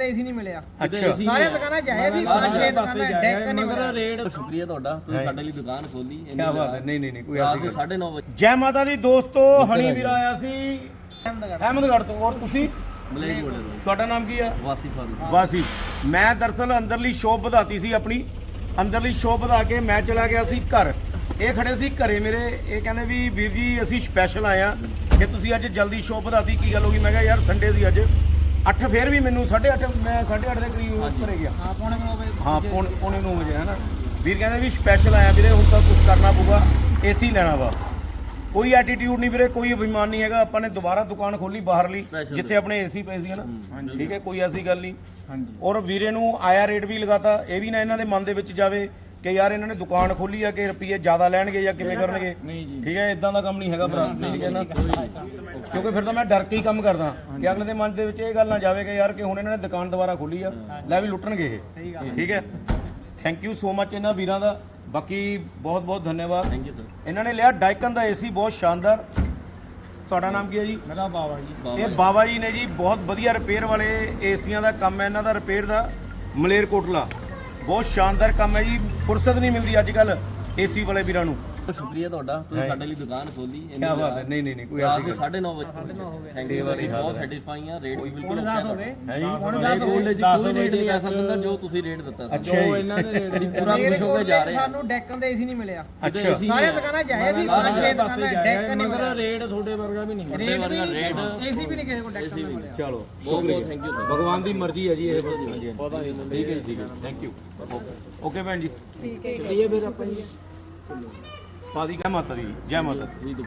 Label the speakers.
Speaker 1: ਤੇ ਏਸੀ ਨਹੀਂ ਮਿਲਿਆ।
Speaker 2: ਅੱਛਾ।
Speaker 1: ਸਾਰੇ ਦੁਕਾਨਾਂ ਜਾਏ ਵੀ ਪੰਜ ਛੇ ਦੁਕਾਨਾਂ ਡੈਕ ਨਹੀਂ ਮਿਲਿਆ।
Speaker 3: ਰੇਟ ਸ਼ੁਕਰੀਆ ਤੁਹਾਡਾ ਤੁਸੀਂ ਸਾਡੇ ਲਈ ਦੁਕਾਨ ਖੋਲੀ
Speaker 2: ਕੀ ਬਾਤ ਹੈ। ਨਹੀਂ ਨਹੀਂ ਨਹੀਂ ਕੋਈ ਐਸੀ
Speaker 3: ਦੇ
Speaker 2: ਗੱਲ
Speaker 3: 9:30 ਵਜੇ।
Speaker 2: ਜੈ ਮਾਤਾ ਦੀ ਦੋਸਤੋ ਹਣੀ ਵੀਰ ਆਇਆ ਸੀ ਅਹਿਮਦਗੜ੍ਹ। ਤੋਂ। ਔਰ ਤੁਸੀਂ?
Speaker 3: ਤੋਂ
Speaker 2: ਤੁਹਾਡਾ ਨਾਮ ਕੀ ਹੈ
Speaker 3: ਵਾਸੀ ਫਾਰਮ
Speaker 2: ਵਾਸੀ। ਮੈਂ ਦਰਸਲ ਅੰਦਰਲੀ ਸ਼ੋਪ ਵਧਾਤੀ ਸੀ ਆਪਣੀ। ਅੰਦਰਲੀ ਸ਼ੋਪ ਵਧਾ ਕੇ ਮੈਂ ਚਲਾ ਗਿਆ ਸੀ ਘਰ। ਇਹ ਖੜੇ ਸੀ ਘਰੇ ਮੇਰੇ। ਇਹ ਕਹਿੰਦੇ ਵੀ ਵੀਰ ਜੀ ਅਸੀਂ ਸਪੈਸ਼ਲ ਆਏ ਆ ਕਿ ਤੁਸੀਂ ਅੱਜ ਜਲਦੀ ਸ਼ੋਪ ਵਧਾਤੀ। ਕੀ ਗੱਲ ਹੋ ਗਈ? ਮੈਂ ਕਿਹਾ ਯਾਰ ਸੰਡੇ ਸੀ ਅੱਜ। 8 ਫੇਰ ਵੀ ਮੈਨੂੰ 8:30 ਮੈਂ 8:30 ਦੇ ਕਰੀਬ ਘਰੇ ਗਿਆ।
Speaker 1: ਹਾਂ ਪੌਣੇ 9 ਵਜੇ
Speaker 2: ਹਾਂ ਪੌਣ- ਪੌਣੇ 9 ਵਜੇ ਹੈ ਨਾ? ਵੀਰ ਕਹਿੰਦੇ ਵੀ ਸਪੈਸ਼ਲ ਆਇਆ ਵੀਰੇ ਹੁਣ ਤਾਂ ਕੁਝ ਕਰਨਾ ਪਊਗਾ ਏਸੀ ਲੈਣਾ ਵਾ। ਕੋਈ ਐਟੀਟਿਊਡ ਨਹੀਂ ਵੀਰੇ ਕੋਈ ਅਭਿਮਾਨ ਨਹੀਂ ਹੈਗਾ। ਆਪਾਂ ਨੇ ਦੁਬਾਰਾ ਦੁਕਾਨ ਖੋਲੀ ਬਾਹਰਲੀ
Speaker 3: Special
Speaker 2: ਜਿੱਥੇ ਆਪਣੇ ਏਸੀ ਪਏ ਸੀ ਨਾ? ਠੀਕ ਹੈ ਕੋਈ ਐਸੀ ਗੱਲ ਨਹੀਂ।
Speaker 1: ਹਾਂਜੀ।
Speaker 2: ਔਰ ਵੀਰੇ ਨੂੰ ਆਇਆ ਰੇਟ ਵੀ ਲਗਾਤਾ ਇਹ ਵੀ ਨਾ ਇਹਨਾਂ ਦੇ ਮਨ ਦੇ ਵਿੱਚ ਜਾਵੇ ਕਿ ਯਾਰ ਇਹਨਾਂ ਨੇ ਦੁਕਾਨ ਖੋਲੀ ਆ ਕਿ ਰੁਪਏ ਜ਼ਿਆਦਾ ਲੈਣਗੇ ਜਾਂ ਕਿਵੇਂ ਕਰਨਗੇ? ਠੀਕ ਹੈ ਇਦਾਂ ਦਾ ਕੰਮ ਨਹੀਂ ਹੈਗਾ ਭਰਾ ਠੀਕ ਹੈ ਨਾ? ਕਿਉਂਕਿ ਫਿਰ ਤਾਂ ਮੈਂ ਡਰ ਕੇ ਹੀ ਕੰਮ ਕਰਦਾ ਕਿ ਅਗਲੇ ਦੇ ਮਨ ਦੇ ਵਿੱਚ ਇਹ ਗੱਲ ਨਾ ਜਾਵੇ ਕਿ ਯਾਰ ਕਿ ਹੁਣ ਇਹਨਾਂ ਨੇ ਦੁਕਾਨ ਦੁਬਾਰਾ ਖੋਲੀ ਆ ਲੈ ਵੀ ਲੁੱਟਣਗੇ ਇਹ। ਠੀਕ ਹੈ? ਥੈਂਕ ਯੂ ਸੋ ਮੱਚ ਇਹਨਾਂ ਵੀਰਾਂ ਦਾ। ਬਾਕੀ ਬਹੁਤ ਬਹੁਤ ਧੰਨਵਾਦ।
Speaker 3: ਥੈਂਕ ਯੂ ਸਰ
Speaker 2: ਇਹਨਾਂ ਨੇ ਲਿਆ ਡਾਈਕਨ ਦਾ ਏਸੀ ਬਹੁਤ ਸ਼ਾਨਦਾਰ। ਤੁਹਾਡਾ ਨਾਮ ਕੀ ਹੈ ਜੀ?
Speaker 1: ਮੇਰਾ ਬਾਵਾ ਜੀ।
Speaker 2: ਇਹ ਬਾਬਾ ਜੀ ਨੇ ਜੀ ਬਹੁਤ ਵਧੀਆ ਰਿਪੇਅਰ ਵਾਲੇ ਏਸੀਆਂ ਦਾ ਕੰਮ ਹੈ ਇਹਨਾਂ ਦਾ ਰਿਪੇਅਰ ਦਾ ਮਲੇਰਕੋਟਲਾ। ਬਹੁਤ ਸ਼ਾਨਦਾਰ ਕੰਮ ਹੈ ਜੀ। ਫੁਰਸਤ ਨਹੀਂ ਮਿਲਦੀ ਅੱਜ ਕੱਲ ਏਸੀ ਵਾਲੇ ਵੀਰਾਂ ਨੂੰ।
Speaker 3: ਸ਼ੁਕਰੀਆ ਤੁਹਾਡਾ। ਤੁਸੀਂ ਸਾਡੇ ਲਈ ਦੁਕਾਨ ਖੋਲੀ
Speaker 2: ਕੀ ਬਾਤ ਹੈ। ਨਹੀਂ ਨਹੀਂ ਨਹੀਂ ਕੋਈ ਐਸੀ
Speaker 3: ਦੇ
Speaker 2: ਗੱਲ
Speaker 3: 9:30 ਵਜੇ ਥੈਂਕ ਯੂ
Speaker 2: ਵਾਲੀ ਹਾਲ
Speaker 3: ਬਹੁਤ। ਸੈਟੀਸਫਾਈ ਆ ਰੇਟ ਵੀ ਬਿਲਕੁਲ
Speaker 1: ਪੌਣੇ 10 ਹੋ ਗਏ
Speaker 2: ਹੈ ਜੀ।
Speaker 1: ਪੌਣੇ
Speaker 3: ਮੇਰੇ
Speaker 1: 10 ਹੋ
Speaker 3: ਕੋਲ
Speaker 1: ਗਏ
Speaker 3: ਜੀ ਕੋਈ ਰੇਟ ਨਹੀਂ ਐਸਾ ਦਿੰਦਾ ਜੋ ਤੁਸੀਂ ਰੇਟ ਦਿੱਤਾ ਸੀ।
Speaker 2: ਅੱਛਾ ਜੀ।
Speaker 1: ਇਹਨਾਂ ਦੇ ਰੇਟ
Speaker 3: ਪੂਰਾ ਖੁਸ਼ ਹੋ ਕੇ ਜਾ ਰਹੇ
Speaker 1: ਸਾਨੂੰ ਡੈਕਨ ਤੇ ਏਸੀ ਨਹੀਂ ਮਿਲਿਆ।
Speaker 2: ਅੱਛਾ।
Speaker 1: ਸਾਰੇ ਦੁਕਾਨਾਂ ਜਾਏ ਵੀ ਪੰਜ ਛੇ ਦੁਕਾਨਾਂ ਡੈਕ ਨਹੀਂ ਮਿਲਿਆ।
Speaker 4: ਰੇਟ ਤੁਹਾਡੇ ਵਰਗਾ ਵੀ ਨਹੀਂ
Speaker 1: ਰੇਟ
Speaker 3: ਵਰਗਾ ਰੇਟ।
Speaker 1: ਏਸੀ ਵੀ ਨਹੀਂ ਕਿਸੇ ਕੋਲ ਡੈਕਨ ਦਾ ਮਿਲਿਆ।
Speaker 2: ਚਲੋ
Speaker 3: ਬਹੁਤ ਬਹੁਤ
Speaker 2: ਸ਼ੁਕਰੀਆ
Speaker 3: ਥੈਂਕ ਯੂ
Speaker 2: ਭਗਵਾਨ ਦੀ ਮਰਜ਼ੀ ਹੈ ਜੀ ਇਹ। ਬਸ ਠੀਕ ਹੈ ਜੀ, ਠੀਕ ਹੈ। ਥੈਂਕ ਯੂ ਓਕੇ ਭੈਣ ਜੀ।
Speaker 1: ਠੀਕ ਹੈ
Speaker 4: ਚਲਿਏ ਫਿਰ ਆਪਾਂ ਜੀ।
Speaker 2: ਪਾਦੀ ਕਾ ਮਾਤਾ ਦੀ ਜੈ ਮਾਤਾ ਦੀ।
Speaker 3: ਸਰ